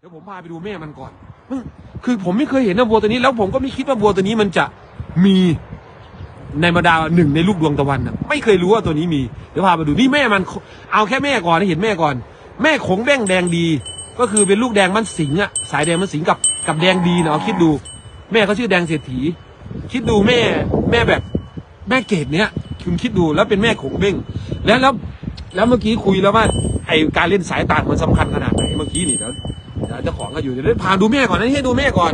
เดี๋ยวผมพาไปดูแม่มันก่อน คือผมไม่เคยเห็นนะวัวตัวนี้ แล้วผมก็ไม่คิดว่าวัวตัวนี้มันจะมีในบรรดาหนึ่งในลูกดวงตะวันนะไม่เคยรู้ว่าตัวนี้มี เดี๋ยวพาไปดูนี่แม่มัน เอาแค่แม่ก่อนให้เห็นแม่ก่อน แม่ขงแบ้งแดงดี ก็คือเป็นลูกแดงมันสิงอะสายแดงมันสิงกับกับแดงดีเอาะคิดดู แม่เขาชื่อแดงเศรษฐี คิดดูแม่แม่แบบแม่เกดเนี้ยคุณคิดดูแล้วเป็นแม่ขงเบ้งแล้วแล้วแล้วเมื่อกี้คุยแล้วว่าไอการเล่นสายต่างมันสำคัญขนาดไหนเมื่อกี้นี่แล้ว เจ้าของก็อยู่เดี๋ยวพาดูแม่ก่อนนะให้ดูแม่ก่อน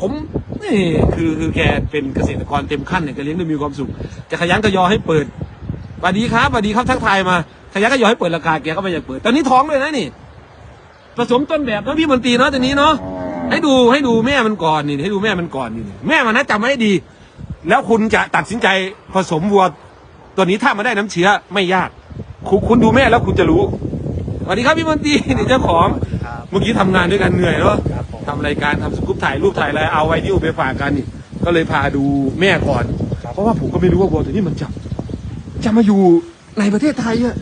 ผมนี่คือคือแกเป็นเกษตรกรเต็มขั้นเนี่ยแกเลี้ยงด้วยมีความสุขจะขยันขยอให้เปิดสวัสดีครับสวัสดีครับทักทายมาขยันขยอให้เปิดราคาแกก็ไม่อยากเปิดตอนนี้ท้องเลยนะนี่ผสมต้นแบบนะพี่มนตรีเนาะตัวนี้เนาะให้ดูให้ดูแม่มันก่อนนี่ให้ดูแม่มันก่อนนี่แม่มันนะจำไว้ให้ดี แล้วคุณจะตัดสินใจผสมวัว ตัวนี้ถ้ามาได้น้ำเชื้อไม่ยากคุณดูแม่แล้วคุณจะรู้ วัสดีครับพี่มนตรีนี่เจ้าของ เมื่อกี้ทำงานด้วยกันเหนื่อยเนาะทำรายการทำสกู๊ปถ่ายรูปถ่ายอะไรเอาไว้ที่อุไปฝากกันนี่ก็เลยพาดูแม่ก่อน เพราะว่าผมก็ไม่รู้ว่าวัวตัวนี้มันจะจะมาอยู่ในประเทศไทยอะ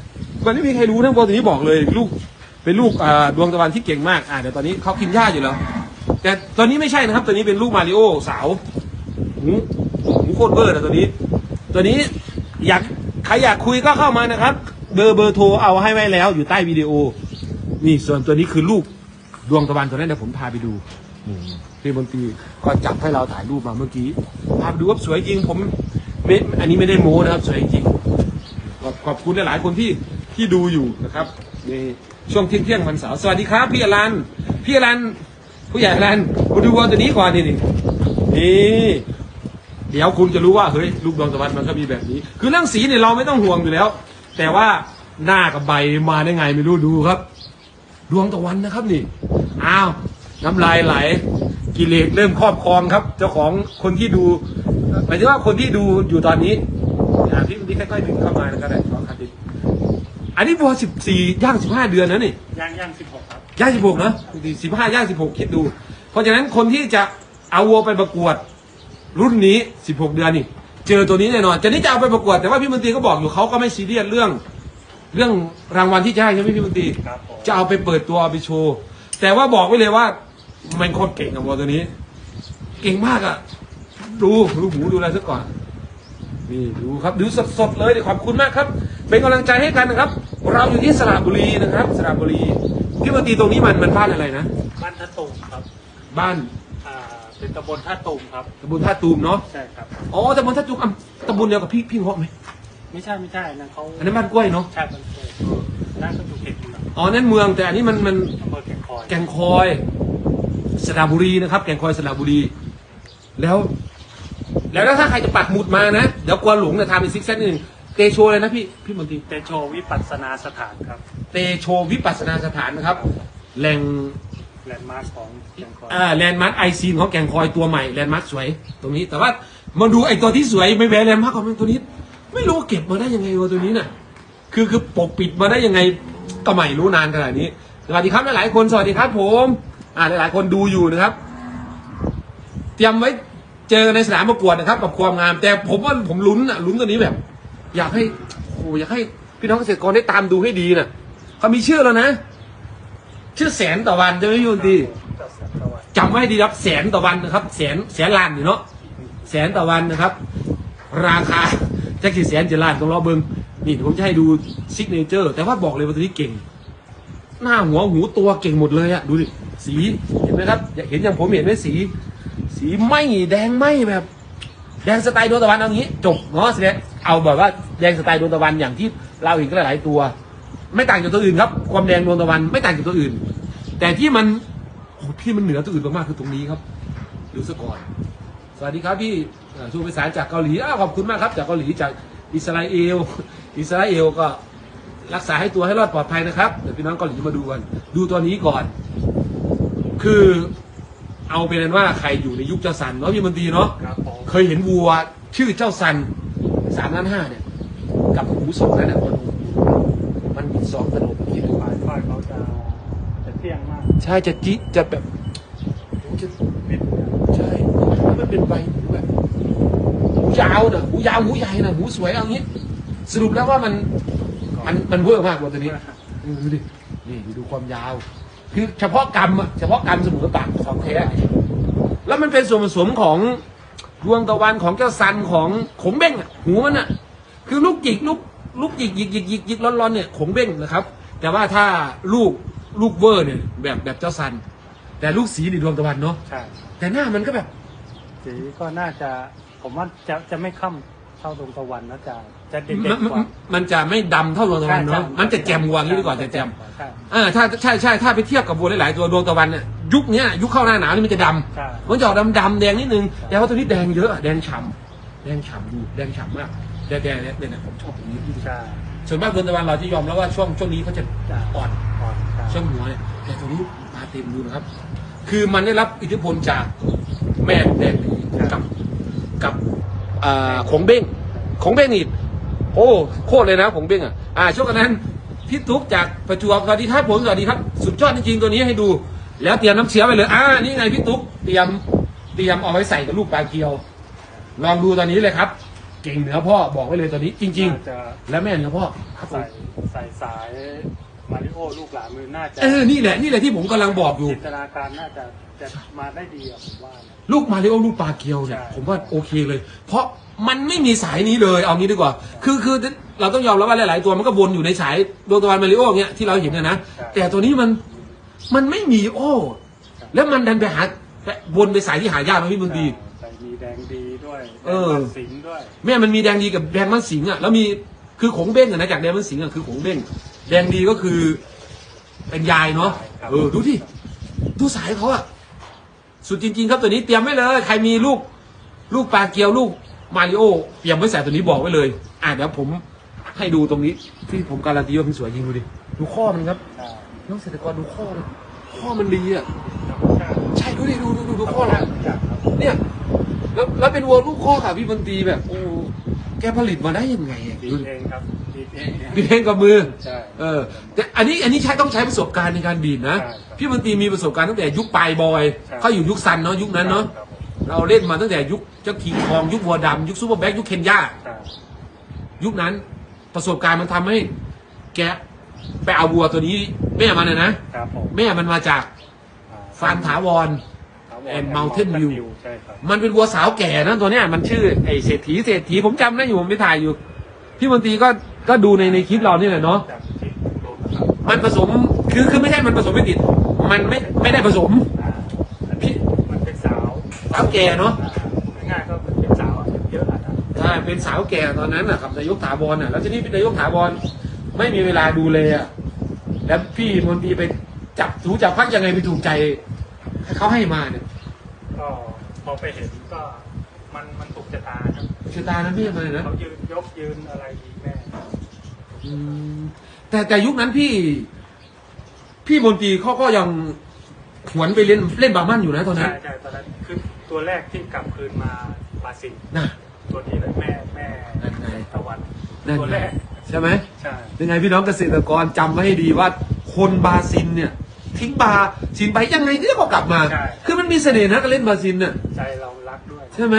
มันไม่มีใครรู้นะวัวตัวนี้บอกเลยลูกเป็นลูกดวงตะวันที่เก่งมากอ่าเดี๋ยวตอนนี้เขากินหญ้าอยู่แล้ว แต่ตอนนี้ไม่ใช่นะครับตัวนี้เป็นลูกมาริโอสาวหูหูโคตรเบอร์นะตัวนี้ ตัวนี้อยากใครอยากคุยก็เข้ามานะครับ เบอร์เบอร์โทรเอาให้ไว้แล้วอยู่ใต้วิดีโอ นี่ส่วนตัวนี้คือลูกดวงตะวันตัวนั้นเดี๋ยวผมพาไปดูพี่บนตรีก็จับให้เราถ่ายรูปมาเมื่อกี้พาไปดูว่าสวยจริงผมไม่อันนี้ไม่ได้โม้นะครับสวยจริงขอบขอบคุณหลายๆคนที่ที่ดูอยู่นะครับในช่วงเที่ยงเที่ยงวันเสาร์สวัสดีครับ พี่อรันพี่อรันผู้ใหญ่อรันมาดูวัวตัวนี้ก่อนนี่นี่นี่เดี๋ยวคุณจะรู้ว่าเฮ้ยลูกดวงตะวันมันก็มีแบบนี้ คือเรื่องสีเนี่ยเราไม่ต้องห่วงอยู่แล้ว แต่ว่าหน้ากับใบมาได้ไงไม่รู้ดูครับ ดวงตะวันนะครับนี่อ้าวน้ำลายไหล กิเลสเริ่มครอบครองครับ เจ้าของคนที่ดูหมายถึงว่าคนที่ดูอยู่ตอนนี้อ่าพี่พี่ค่อยๆดึงเข้ามานะครับได้ขอครับดิอันนี้วัวสิบสี่ย่างสิบห้าเดือนนะนี่ย่างย่างสิบหกครับย่างสิบหกนะสิบห้าย่างสิบหกคิดดู เพราะฉะนั้นคนที่จะเอาวัวไปประกวด รุ่นนี้สิบหกเดือนนี่ เจอตัวนี้แน่นอนจะนี้จะเอาไปประกวดแต่ว่าพี่มนตรีก็บอกอยู่เขาก็ไม่ซีเรียสเรื่อง เรื่องรางวัลที่จะให้ใช่ไหมพี่มนตรีครับผม จะเอาไปเปิดตัวเอาไปโชว์แต่ว่าบอกไว้เลยว่า มันโคตรเก่งกับวัวตัวนี้ เก่งมากอะดูดูหูดูอะไรซะก่อน นี่ดูครับดูสดๆเลยขอบคุณมากครับ เป็นกำลังใจให้กันนะครับ เราอยู่ที่สระบุรีนะครับสระบุรีที่มาตีตรงนี้มันมันบ้านอะไรนะบ้านท่าตูมครับบ้านอ่า เป็นตำบลท่าตูมครับ ตำบลท่าตูมเนาะ ใช่ครับ อ๋อ ตำบลท่าตูมอะตำบลเดียวกับพี่พี่เงาะไหม ไม่ใช่ไม่ใช่นั่นเขาอันนั้นบ้านกล้วยเนาะ ใช่บ้านเคยนั่นก็อยู่เขตเมืองอ๋อ นั่นเมืองแต่อันนี้มันมันอำเภอแก่งคอย แก่งคอย สระบุรีนะครับ แก่งคอยสระบุรี แล้ว แล้วถ้าใครจะปักหมุดมานะ เดี๋ยวกลัวหลงเนี่ยทำเป็นซิกแซกนิดนึงเตโชเลยนะพี่พี่มนตรีเตโชวิปัสสนาสถานครับ เตโชวิปัสสนาสถานนะครับ แหล่ง แลนด์มาร์คของแก่งคอย อ่าแลนด์มาร์คไอซีนของแก่งคอยตัวใหม่แลนด์มาร์คสวย ตรงนี้แต่ว่ามาดูไอตัวที่สวยไม่แพ้แลนด์มาร์คของมันตัวนี้ ไม่รู้เก็บมาได้ยังไงวะตัวนี้น่ะ คือคือปกปิดมาได้ยังไงก็ไม่รู้นานขนาดนี้สวัสดีครับหลายๆคนสวัสดีครับผมอ่าหลายๆคนดูอยู่นะครับ เตรียมไว้เจอกันในสนามประกวดนะครับ กับความงาม แต่ผมว่าผมลุ้นอะลุ้นตัวนี้แบบ อยากให้โอ้อยากให้พี่น้องเกษตรกรได้ตามดูให้ดีน่ะเขามีชื่อแล้วนะ ชื่อแสนต่อวันจะไม่ยุ่งดีเจ้จำไว้ให้ดีครับแสนต่อวันนะครับ แสนแสนล้านอยู่เนาะแสนต่อวันนะครับ ราคาจะกี่แสนจะล้านต้องรอเบิงนี่ผมจะให้ดูซิกเนเจอร์แต่ว่าบอกเลยว่าตัวนี้เก่ง หน้าหัวหูตัวเก่งหมดเลยอะดูดิสีเห็นไหมครับอยากเห็นอย่างผมเห็นไหมสี สีไหมแดงไหมแบบ แดงสไตล์ดวงตะวันเอางี้ จบเนาะแสดงเอาแบบว่าแดงสไตล์ดวงตะวันอย่างที่เราเห็นกันหลายตัว ไม่ต่างจากตัวอื่นครับ ความแดงดวงตะวันไม่ต่างจากตัวอื่น แต่ที่มันโอ้ที่มันเหนือตัวอื่นมากๆคือตรงนี้ครับดูซะก่อนสวัสดีครับพี่อ่าชูภาษานจากเกาหลีอ้าวขอบคุณมากครับ จากเกาหลีจากอิสราเอล อิสราเอลก็รักษาให้ตัวให้รอดปลอดภัยนะครับเดี๋ยวพี่น้องเกาหลีมาดูกันดูตัวนี้ก่อน คือเอาเป็นนั้นว่าใครอยู่ในยุคเจ้าสันเนาะพี่มนตรีเนาะครับผมเคยเห็นวัวชื่อเจ้าสันสามล้านห้าเนี่ย กับหูสองนั่นน่ะคน มันมีสองกระโดดคิดดูปลายค่อยเขาจะจะเที่ยงมากใช่จะจิจะแบบจะปิดใช่แล้วมันเป็นใบหูแบบหูยาวนะหูยาวหูใหญ่นะหูสวยเอางี้ สรุปแล้วว่ามันมันมันเวอร์มากวัวตัวนี้ดูดินี่ดูความยาว คือเฉพาะกรรมอะเฉพาะกรรมสมอปากของแท้แล้วมันเป็นส่วนผสมของดวงตะวันของเจ้าซันของขงเบ้งอะหูมันอะคือลูกจิกลูก ลูกจิกยิกยิกยิกยิกร้อนๆเนี่ยขงเบ้งนะครับ แต่ว่าถ้าลูกลูกเวอร์เนี่ยแบบแบบเจ้าซัน แต่ลูกสีนี่ดวงตะวันเนาะใช่แต่หน้ามันก็แบบ สีก็น่าจะผมว่าจะจะไม่ค่ำเท่าดวงตะวันนะจะจะเด่นมันๆกว่า มันจะไม่ดำเท่าดวงตะวันเนาะมันจะแจ่มกว่านี้ดีกว่าจะแจ่มใช่อ่าถ้าใช่ใช่ถ้าไปเทียบกับบัวหลายๆตัวดวงตะวันเนี่ยยุคเนี้ยยุคเข้าหน้าหนาวนี่มันจะดำ ใช่ มันจะออกดำดำๆแดงนิดนึงแต่ว่าตัวนี้แดงเยอะอะแดงฉ่ำแดงฉ่ำดูแดงฉ่ำมาก แต่แต่แต่แต่ผมชอบตรงนี้ที่สุดใช่ส่วนมากดวงตะวันเราที่ยอมแล้วว่าช่วงช่วงนี้เขาจะใช่อ่อนอ่อนใช่ช่วงหัวเนี่ยแต่ตัวนี้มาเต็มดูนะครับ คือมันได้รับอิทธิพลจากแม่แดงดีกับกับอ่าของเบ้งของเบ้งนี่โอ้โคตรเลยนะของเบ้งอะอ่าช่วงนั้นพี่ตุ๊กจากประจวบสวัสดีครับผมสวัสดีครับ สุดยอดจริงๆตัวนี้ให้ดู แล้วเตรียมน้ำเชื้อไปเลยอ่านี่ไงพี่ตุ๊กเตรียมเตรียมเอาไว้ใส่กับลูกปลาเกียว ลองดูตอนนี้เลยครับ เก่งเหนือพ่อบอกไว้เลยตัวนี้จริง น่าจะๆ และแม่เหนือพ่อครับผมใส่ใส่สายมาริโอลูกหลานมือน่าจะเออนี่แหละนี่แหละที่ผมกำลังบอกอยู่ จินตนาการน่าจะจะมาได้ดีอะผมว่านะ ลูกมาริโอลูกปลาเกียวเนี่ยใช่ ผมว่าโอเคเลย เพราะมันไม่มีสายนี้เลยเอางี้ดีกว่า คือคือเราต้องยอมรับว่าหลาย ๆ ตัวมันก็วนอยู่ในสายดวงตะวันมาริโอเนี้ยที่เราเห็นนะนะแต่ตัวนี้มันมันไม่มีโอ้แล้วมันดันไปหาไปวนไปสายที่หายากนะพี่บุญดี ใส่มีแดงดีด้วย เออ แดงสิงห์ด้วย แม่มันมีแดงดีกับแดงมันสิงห์อะแล้วมีคือขงเบ้งอะนะจากแดงมันสิงห์อะคือขงเบ้งแดงดีก็คือเป็นยายเนาะครับเออดูที่ดูสายเขาอะสุดจริง ๆ ครับตัวนี้เตรียมไว้เลย ใครมีลูก ลูกปลาเกียวลูกมาริโอเตรียมไว้ใส่ตัวนี้บอกไว้เลยอะเดี๋ยวผมให้ดูตรงนี้ ที่ผมการันตีว่ามันสวยจริงดูดิดูข้อมันครับใช่น้องเกษตรกรดูข้อมันข้อมันดีอะใช่ใช่ดูดิดูดูดูดูข้อเราครับเนี่ย แล้วแล้วเป็นวัวลูกข้อค่ะพี่บันตรีแบบโอ้แกผลิตมาได้ยังไงอะดีดูดิเองครับดีเองเนี่ยบีบเองกับมือ ใช่ เออ แต่อันนี้อันนี้ใช้ต้องใช้ประสบการณ์ในการบีบนะ ใช่ครับ พี่บันตรีมีประสบการณ์ตั้งแต่ยุคปลายบอยใช่เขาอยู่ยุคซันเนาะยุคนั้นเนาะครับผมเราเล่นมาตั้งแต่ยุคเจ้าคิงคองยุควัวดำยุคซูเปอร์แบ็กยุคเคนยา ใช่ยุคนั้นประสบการณ์มันทำให้ แกไปเอาวัวตัวนี้แม่มันนะนะครับผมแม่มันมาจากอ่าฟาร์มถาวร and Mountain View ใช่ครับมันเป็นวัวสาวแก่นะตัวเนี้ยมันชื่อไอเศรษฐีเศรษฐีผมจำได้อยู่ผมไปถ่ายอยู่ พี่มนตรีก็ก็ดูในในคลิปเรานี่แหละเนาะจากที่ดูนะครับมันผสมคือคือไม่ใช่มันผสมไม่ติด มันไม่ไม่ได้ผสมอ่าอันนี้มันเป็นสาวสาวแก่เนาะอ่าง่ายๆก็เป็นสาวอายุเยอะอะนะใช่เป็นสาวแก่ตอนนั้นน่ะครับนายกถาวรน่ะแล้วทีนี้นายกถาวรไม่มีเวลาดูเลยอะแล้วพี่มนตรีไปจับถูจับพักยังไงไปถูกใจให้เขาให้มาเนี่ยก็ พอไปเห็นก็มันมันถูกชะตาครับชะตานั้นพี่มาเลยนะเขายืนยกยืนอะไรดีแม่อืมแต่แต่ยุคนั้นพี่ พี่มนตรีเขาก็ยังหวนไปเล่นเล่นบาร์มันอยู่นะตอนนั้ใช่นใช่ตอนนั้นคือตัวแรกที่กลับคืนมาบาซิลน่ะตัวนี้เลยแม่แม่นั่นไงตะวันนั่นตัวไงแรกใช่ไหมใช่ยังไงพี่น้องเกษตรกรจำไว้ให้ดีว่าคนบราซิลเนี่ย ทิ้งบาซินไปยังไงก็กลับมาคือมันมีเสน่ห์นะการเล่นบราซิลเนี่ยใจเรารักด้วยใช่ไหม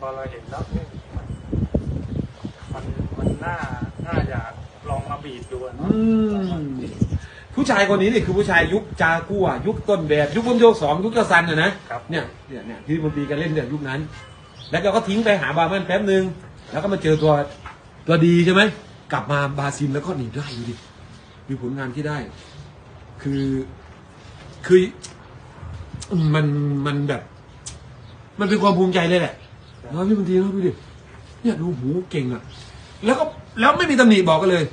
พอเราเห็นแล้วเอ๊ะมันมันมันน่าน่าอยากลองมาบีบดูอะอืเนาะมผู้ชายคนนี้นี่คือผู้ชายยุคจากัวยุคต้นแบบยุคบนโยกสองยุคเจ้าซันนะนะครับเนี่ยเนี่ยเนี่ยที่มนตรีกันเล่นเนี่ยยุคนั้น แล้วก็ทิ้งไปหาบาร์มันแป๊บนึงแล้วก็มาเจอตัวตัวดีใช่ไหมกลับมาบราซิลแล้วก็หนีได้ดูดิมีผลงานที่ได้ คือคือมันมันแบบ มันเป็นความภูมิใจเลยแหละแล้วพี่มนตรีนะดูดิเนี่ยดูหูเก่งอะ แล้วก็แล้วไม่มีตำหนิบอกกันเลย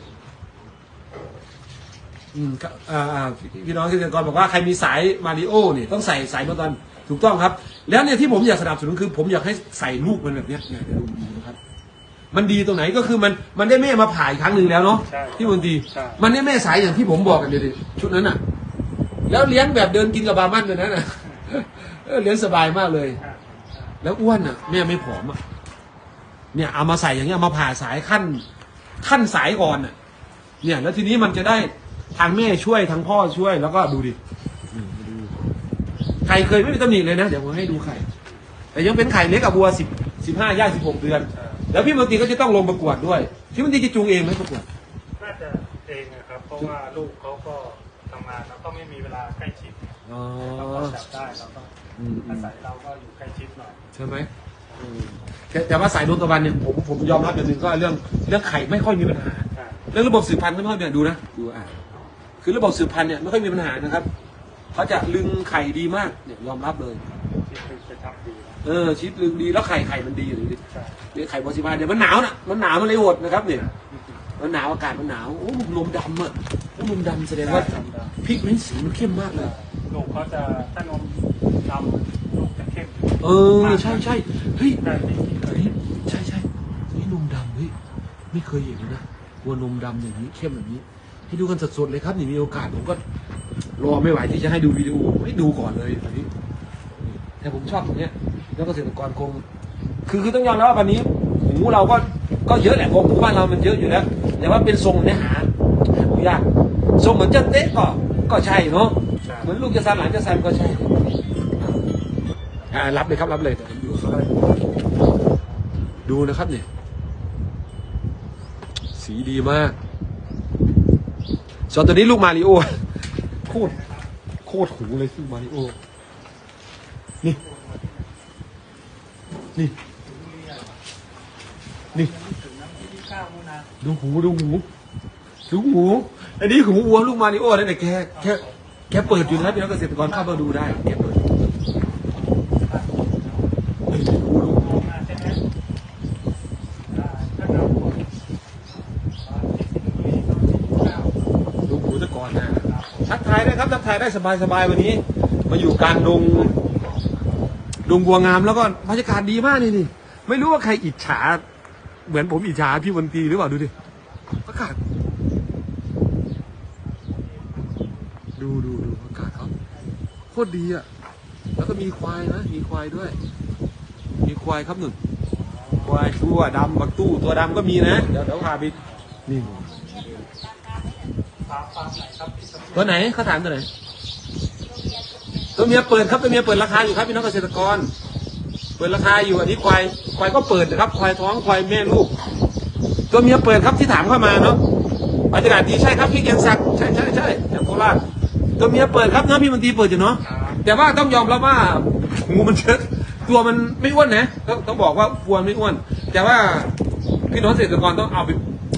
อืมก็อ่าพี่น้องเกษตรกรบอกว่าใครมีสายมาริโอเนี่ยต้องใส่สายมาตอนถูกต้องครับ แล้วเนี่ยที่ผมอยากสนับสนุนคือ ผมอยากให้ใส่ลูกมันแบบเนี้ยเนี่ยเดี๋ยวดูดู มันดีตรงไหนก็คือมันมันได้แม่มาผ่าอีกครั้งหนึ่งแล้วเนาะใช่ที่มนตรีใช่ มันได้แม่สายอย่างที่ผมบอกกันเดี๋ยวดิชุดนั้นอะ แล้วเลี้ยงแบบเดินกินกับบาร์มันเลยนะน่ะเออเลี้ยงสบายมากเลยอ่าแล้วอ้วนอะ แม่ไม่ผอมอะเนี่ยเอามาใส่อย่างเงี้ยเอามาผ่าสายขั้นขั้นสายก่อนอะ เนี่ย แล้วทีนี้มันจะได้ทางแม่ช่วยทางพ่อช่วยแล้วก็ดูดิอืมดูไข่เคยไม่มีตำหนิเลยนะ เดี๋ยวผมให้ดูไข่ แต่ยังเป็นไข่เล็กกับวัวสิบสิบห้าย่างสิบหกเดือน ใช่ แล้วพี่มนตรีก็จะต้องลงประกวดด้วย พี่มนตรีจะจูงเองไหมประกวด น่าจะเองนะครับ เพราะว่าลูกเขาก็ทำงานแล้วก็ไม่มีเวลาใกล้ชิดอ๋อ เราก็จับได้เราก็อืมอือาม ศัยเราก็อยู่ใกล้ชิดหน่อยใช่ไหมอืมแต่แต่ว่าสายดวงตะวันเนี่ยผมผมยอมรับอย่างหนึ่งก็เรื่องเรื่องไข่ไม่ค่อยมีปัญหาใช่เรื่องระบบสืบพันธุ์ก็ไม่ค่อยมีปัญหาดูนะดูอะคือระบบสืบพันธุ์เนี่ยไม่ค่อยมีปัญหานะครับเขาจะลึงไข่ดีมากเนี่ยยอมรับเลย ที่คือจะทำดีนะเออชิปลึงดีแล้วไข่ไข่มันดีอยู่ดิใช่ เนี่ยไข่บอสิบาเดี๋ยวมันหนาวนะมันหนาวมันเลยหดนะครับเนี่ยมันหนาวอากาศมันหนาวโอ้นมดำอะแล้วนมดำแสดงว่าจำได้พริกมันสีมันเข้มมากเลยลูกเขาจะถ้านมดำลูกจะเข้มเออใช่ใช่เฮ้ยได้ดีเฮ้ยใช่ใช่นี่นมดำเฮ้ยไม่เคยเห็นเลยนะวัวนมดำอย่างนี้เข้มแบบนี้ ให้ดูกันสดๆเลยครับนี่มีโอกาสผมก็รอไม่ไหวที่จะให้ดูวิดีโอให้ดูก่อนเลยอันนี้แต่ผมชอบตรงเนี้ยแล้วเกษตรกรคง คือคือต้องยอมรับว่าวันนี้หมูเราก็ก็เยอะแหละเพราะหมูบ้านเรามันเยอะอยู่แล้วแต่ว่าเป็นทรงเนี่ยหาหาดูยากทรงเหมือนเจ้าเต๊ะก็ก็ใช่เนาะใช่เหมือนลูกจะซันหลานจะซันก็ใช่อ่ารับเลยครับรับเลยแต่ผมดูเขาดูนะครับเนี่ยสีดีมากส่วนตัวนี้ลูกมาริโอโคตรโคตรหูเลยลูกมาริโอนี่นี่ นี่ถึงน้ำที่ข้าวมูนะดูหูดูหูดูหูอันนี้หูวัวลูกมาริโอนั่นแหละแกแกแกเปิดอยู่นะพี่น้องเกษตรกรเข้ามาดูได้แกเปิดเฮ้ยดูดูมองมาใช่ไหมอ่าถ้าเราปวดอ่าที่สิงห์บุรีก็ที่ข้าวดูหูซะก่อนนะทักทายได้ครับทักทายได้สบายสบายวันนี้ มาอยู่กลางดงดงบัวงามแล้วก็บรรยากาศดีมากนี่นี่ไม่รู้ว่าใครอิจฉา เหมือนผมอิจฉาพี่วันตีหรือเปล่าดูดิอากาศ ดูดูดูอากาศเขาโคตรดีอะ แล้วก็มีควายนะ มีควายด้วย มีควายครับหนึ่งควายตัวดำบักตู้ตัวดำก็มีนะ เดี๋ยวเดี๋ยวพาไปนี่ฟาร์มฟาร์มไหนครับที่สมุทรตัวไหนเขาถามตัวไหนตัวเมียเปิดครับตัวเมียเปิดราคาอยู่ครับพี่น้องเกษตรกร ปิดราคาอยู่อันนี้ควายควายก็เปิดนะครับควายท้องควายแม่ลูก ตัวเมียเปิดครับที่ถามเข้ามาเนาะบรรยากาศดีใช่ครับพี่เกียงศักดิ์ใช่ใช่ใช่จากโคราชตัวเมียเปิดครับเนาะพี่มันตรีเปิดอยู่เนาะครับแต่ว่าต้องยอมรับว่างูมันเยอะตัวมันไม่อ้วนนะต้องต้องบอกว่าวัวไม่อ้วน แต่ว่าพี่น้องเกษตรกรต้องเอาไป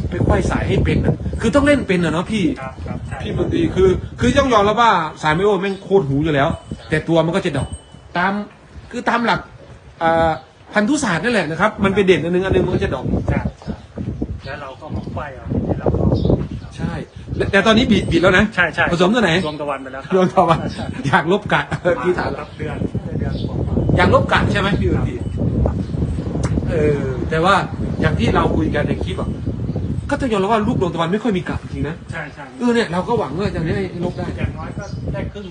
ไปควายสายให้เป็นนะคือต้องเล่นเป็นนะเนาะพี่ครับครับใช่พี่มนตรีคือ คือต้องยอมรับว่าสายไม่โอ้แม่งโคตรหูอยู่แล้ว แต่ตัวมันก็จะดอกตามคือตามหลักอ่า พันธุศาสตร์นั่นแหละนะครับ มันเป็นเด่นอันหนึงอันหนึงมันก็จะดอกใช่ใช่แล้วเราก็มาไขว้เอาที่เราก็ใช่และแต่ตอนนี้บีดบีดแล้วนะใช่ใช่ผสมตัวไหนดวงตะวันไปแล้วครับดวงตะวันใช่อยากลบกัดเออพี่ถามครับเดือนเดือนกว่าอยากลบกัดใช่ไหมพี่มนตรีเออแต่ว่าอย่างที่เราคุยกันในคลิปอะก็ต้องยอมรับว่าลูกดวงตะวันไม่ค่อยมีกัดจริงๆนะใช่ใช่เออเนี่ยเราก็หวังว่าจะได้ลบได้อย่างน้อยก็ได้ครึ่ง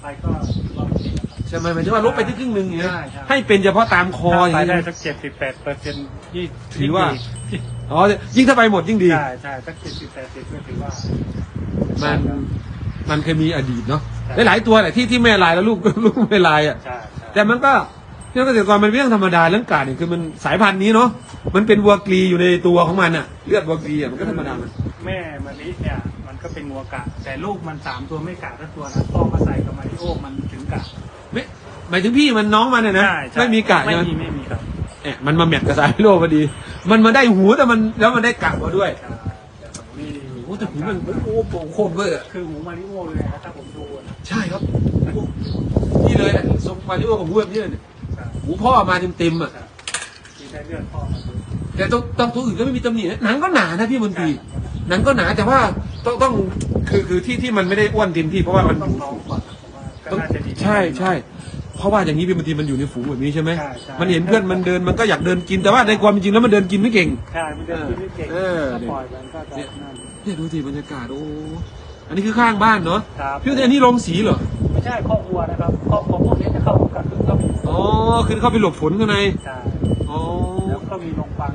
ไปก็รอบนี้นะครับ ใช่ไหมหมายถึงว่าลบไปที่ครึ่งหนึ่งอย่างเงี้ยใช่ใช่ให้เป็นเฉพาะตามคออย่างไปเงี้ยได้สักเจ็ดสิบแปดเปอร์เซ็นต์ยี่ถือว่า อ๋อยิ่งถ้าไปหมดยิ่งดี ใช่ใช่สักเจ็ดสิบแปดสิบก็ถือว่า มันมันเคยมีอดีตเนาะใช่ หลายๆตัวแหละที่ที่แม่ลายแล้วลูก ลูกไม่ลายอะ ใช่ใช่แต่มันก็ที่เกษตรกรมันเป็นเรื่องธรรมดาเรื่องกาดเนี่ยคือมันสายพันธุ์นี้เนาะมันเป็นวัวกรีอยู่ในตัวของมันอะเลือดวัวกรีอะมันก็ธรรมดามันแม่มะลิเนี่ย มันก็เป็นงัวกะ แต่ลูกมันสามตัวไม่กะทั้งตัวนะพ่อมาใส่กับมาริโอมันถึงกะ ไม่ห มายถึงพี่มันน้องมันเนี่ยนะใช่ใช่ไม่มีกะไม่ใช่ไหมมีไม่มีครับเอ๊ะมันมาแมทกับสายโลพอดี มันมาได้หูแต่มันแล้วมันได้กะมาด้วยใช่แต่ผมนี่โอ้แต่หูมันโอ้โหโคตรเวอร์อะคือหูมาริโอเลยนะถ้าผมดูนะใช่ครับโอ้นี่เลยอะสมมาที่ว่าของหูแบบนี้เลยเนี่ยใช่หูพ่อมาเต็มๆอะใช่ที่ได้เลือดพ่อมาดูแต่ต้องต้องตัวอื่นก็ไม่มีตำหนินะหนังก็หนานะพี่มนตรีหนังก็หนาแต่ว่าต้องต้องคือคือที่ที่มันไม่ได้อ้วนเต็มที่เพราะว่ามัน ต้องน้องก่อนนะผมว่าก็ต้องน่าจะดีใช่ใช่ เพราะว่าอย่างนี้พี่มนตรีมันอยู่ในฝูงแบบนี้ใช่ไหมใช่ใช่ มันเห็นเพื่อนมันเดินมันก็อยากเดินกินแต่ว่าในความเป็นจริงแล้วมันเดินกินไม่เก่ง ใช่มันเดินกินไม่เก่งเออ ถ้าปล่อยมันก็จะนั่นเนี่ยดูสิบรรยากาศโอ้อันนี้คือข้างบ้านเนาะครับพี่มนตรีอันนี้ลงสีเหรอไม่ใช่ครอบครัวนะครับครอบครัวพวกนี้จะเข้ากันคือก็มีอ๋อคือเข้าไปหลบฝนข้างในใช่อ๋อแล้วก็มีโรงฟัง